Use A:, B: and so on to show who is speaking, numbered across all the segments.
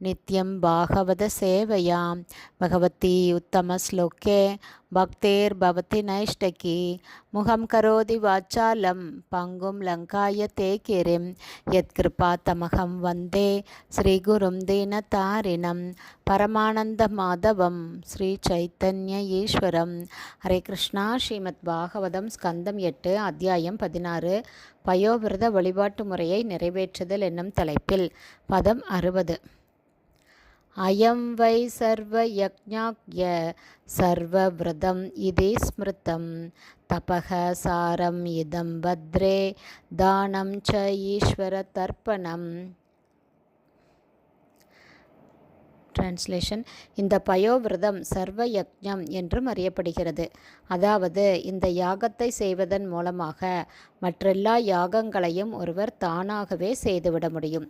A: नित्यं भागवतसेवयां भगवती उत्तमश्लोके भक्तेर्भवति नैष्टकी मुखं करोति वाचालं पङ्गुं लङ्काय ते गिरिं यत्कृपातमहं वन्दे श्रीगुरुं दीनतारिणं परमानन्दमाधवं श्रीचैतन्य ईश्वरं हरे कृष्णा ஸ்ரீமத் ஸ்கந்தம் எட்டு அத்தியாயம் பதினாறு பயோவிரத வழிபாட்டு முறையை நிறைவேற்றுதல் என்னும் தலைப்பில் பதம் அறுபது அயம் வை சர்வ யக்ஞாக்ய சர்வவிரதம் இதே ஸ்மிருதம் தபக சாரம் இதம் பத்ரே தானம் ச டிரான்ஸ்லேஷன் இந்த பயோவிரதம் சர்வ யக்ஞம் என்றும் அறியப்படுகிறது. அதாவது இந்த யாகத்தை செய்வதன் மூலமாக மற்றெல்லா யாகங்களையும் ஒருவர் தானாகவே செய்துவிட முடியும்.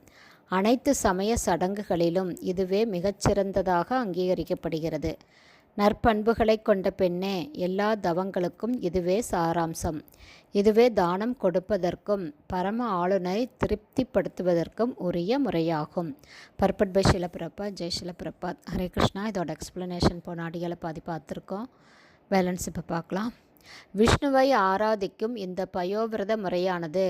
A: அனைத்து சமய சடங்குகளிலும் இதுவே மிகச்சிறந்ததாக அங்கீகரிக்கப்படுகிறது. நற்பண்புகளை கொண்ட பெண்ணே எல்லா தவங்களுக்கும் இதுவே சாராம்சம். இதுவே தானம் கொடுப்பதற்கும் பரம ஆளுநரை திருப்திப்படுத்துவதற்கும் உரிய முறையாகும். Purport by Srila Prabhupada Jai Srila Prabhupada Hare Krishna. இதோட எக்ஸ்ப்ளனேஷன் போன அடிகளை பாதி பார்த்துருக்கோம். பேலன்ஸ் இப்போ பார்க்கலாம். விஷ்ணுவை ஆராதிக்கும் இந்த பயோவிரத முறையானது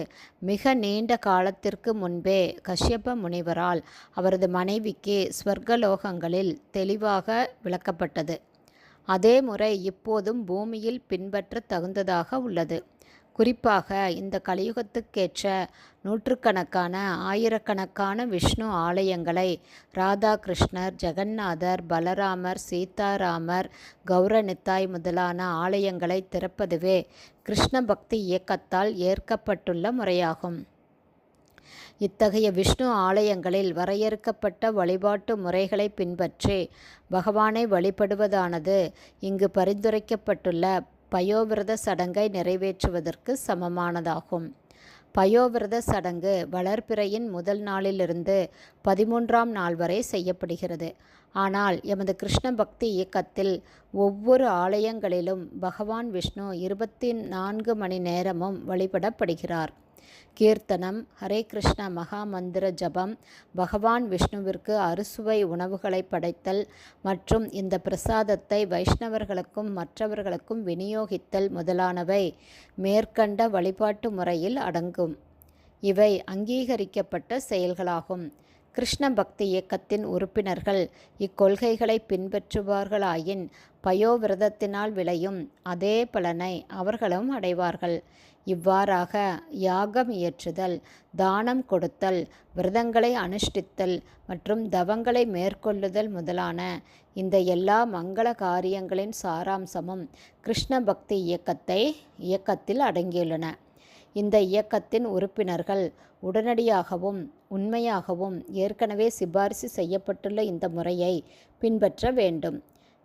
A: மிக நீண்ட காலத்திற்கு முன்பே கஷ்யப்ப முனிவரால் அவரது மனைவிக்கு ஸ்வர்கலோகங்களில் தெளிவாக விளக்கப்பட்டது. அதே முறை இப்போதும் பூமியில் பின்பற்ற தகுந்ததாக உள்ளது. குறிப்பாக இந்த கலியுகத்துக்கேற்ற நூற்றுக்கணக்கான ஆயிரக்கணக்கான விஷ்ணு ஆலயங்களை ராதாகிருஷ்ணர் ஜெகநாதர் பலராமர் சீதாராமர் கௌரநித்தாய் முதலான ஆலயங்களை திறப்பதுவே கிருஷ்ண பக்தி இயக்கத்தால் ஏற்கப்பட்டுள்ள முறையாகும். இத்தகைய விஷ்ணு ஆலயங்களில் வரையறுக்கப்பட்ட வழிபாட்டு முறைகளை பின்பற்றி பகவானை வழிபடுவதானது. இங்கு பரிந்துரைக்கப்பட்டுள்ள பயோவிரத சடங்கை நிறைவேற்றுவதற்கு சமமானதாகும். பயோவிரத சடங்கு வளர்பிறையின் முதல் நாளிலிருந்து பதிமூன்றாம் நாள் வரை செய்யப்படுகிறது. ஆனால் எமது கிருஷ்ண பக்தி இயக்கத்தில் ஒவ்வொரு ஆலயங்களிலும் பகவான் விஷ்ணு இருபத்தி நான்கு மணி நேரமும் வழிபடப்படுகிறார். கீர்த்தனம் ஹரே கிருஷ்ண மகா மந்திர ஜபம் பகவான் விஷ்ணுவிற்கு அறுசுவை உணவுகளை படைத்தல் மற்றும் இந்த பிரசாதத்தை வைஷ்ணவர்களுக்கும் மற்றவர்களுக்கும் விநியோகித்தல் முதலானவை மேற்கண்ட வழிபாட்டு முறையில் அடங்கும். இவை அங்கீகரிக்கப்பட்ட செயல்களாகும். கிருஷ்ண பக்தி இயக்கத்தின் உறுப்பினர்கள் இக்கொள்கைகளை பின்பற்றுவார்களாயின் பயோவிரதத்தினால் விளையும் அதே பலனை அவர்களும் அடைவார்கள். இவ்வாறாக யாகம் இயற்றுதல் தானம் கொடுத்தல் விரதங்களை அனுஷ்டித்தல் மற்றும் தவங்களை மேற்கொள்ளுதல் முதலான இந்த எல்லா மங்கள காரியங்களின் சாராம்சமும் கிருஷ்ண பக்தி இயக்கத்தை இயக்கத்தில் அடங்கியுள்ளன. இந்த இயக்கத்தின் உறுப்பினர்கள் உடனடியாகவும் உண்மையாகவும் ஏற்கனவே சிபாரிசு செய்யப்பட்டுள்ள இந்த முறையை பின்பற்ற வேண்டும்.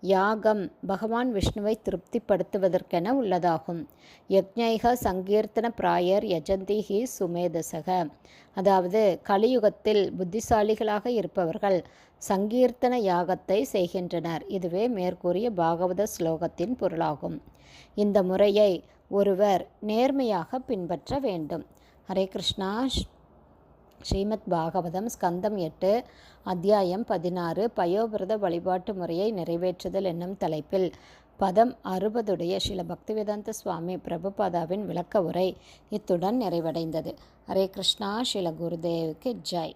A: யாகம் பகவான் விஷ்ணுவை திருப்திப்படுத்துவதற்கென உள்ளதாகும். யக்ஞைக சங்கீர்த்தன பிராயர் யஜந்தி ஹி சுமேதசக. அதாவது கலியுகத்தில் புத்திசாலிகளாக இருப்பவர்கள் சங்கீர்த்தன யாகத்தை செய்கின்றனர். இதுவே மேற்கூறிய பாகவத ஸ்லோகத்தின் பொருளாகும். இந்த முறையை ஒருவர் நேர்மையாக பின்பற்ற வேண்டும். ஹரே கிருஷ்ணா. ஸ்ரீமத் பாகவதம் ஸ்கந்தம் எட்டு அத்தியாயம் பதினாறு பயோபிரத வழிபாட்டு முறையை நிறைவேற்றுதல் என்னும் தலைப்பில் பதம் அறுபதுடைய ஸ்ரீல பக்திவேதாந்த சுவாமி பிரபுபாதாவின் விளக்க உரை இத்துடன் நிறைவடைந்தது. ஹரே கிருஷ்ணா ஸ்ரீல குருதேவுக்கு ஜெய்.